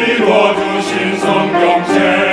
읽어주신 성경책